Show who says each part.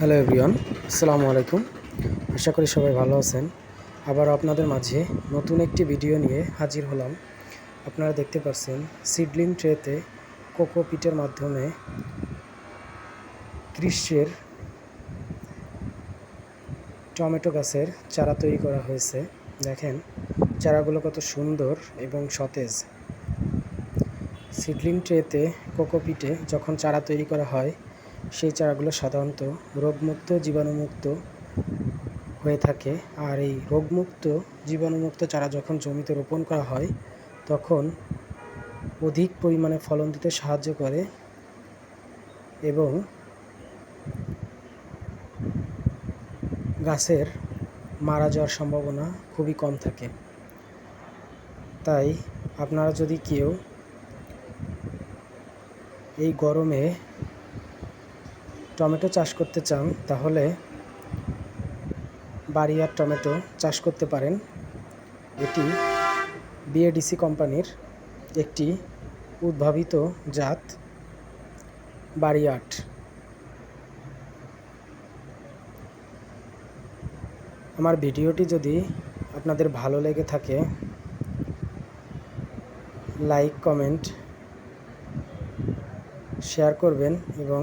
Speaker 1: Hello everyone, আসসালামু আলাইকুম। আশা করি সবাই ভালো আছেন। আবার আপনাদের মাঝে নতুন একটি ভিডিও নিয়ে হাজির হলাম। আপনারা দেখতে পাচ্ছেন সিডলিং ট্রেতে কোকোপিটের মাধ্যমে গ্রীষ্মের টমেটো গাছের চারা তৈরি করা হয়েছে। দেখেন, চারাগুলো কত সুন্দর এবং সতেজ। সিডলিং ট্রেতে কোকোপিটে যখন চারা তৈরি করা হয় সেই চারাগুলো সাধারণত রোগমুক্ত, জীবাণুমুক্ত হয়ে থাকে। আর এই রোগমুক্ত, জীবাণুমুক্ত চারা যখন জমিতে রোপণ করা হয়, তখন অধিক পরিমাণে ফলন দিতে সাহায্য করে এবং গাছের মারা যাওয়ার সম্ভাবনা খুবই কম থাকে। তাই আপনারা যদি কেউ এই গরমে টমেটো চাষ করতে চান, তাহলে বাড়িয়ার টমেটো চাষ করতে পারেন। এটি বিএডিসি কোম্পানির একটি উদ্ভাবিত জাত বাড়িয়াট। আমার ভিডিওটি যদি আপনাদের ভালো লেগে থাকে, লাইক, কমেন্ট, শেয়ার করবেন এবং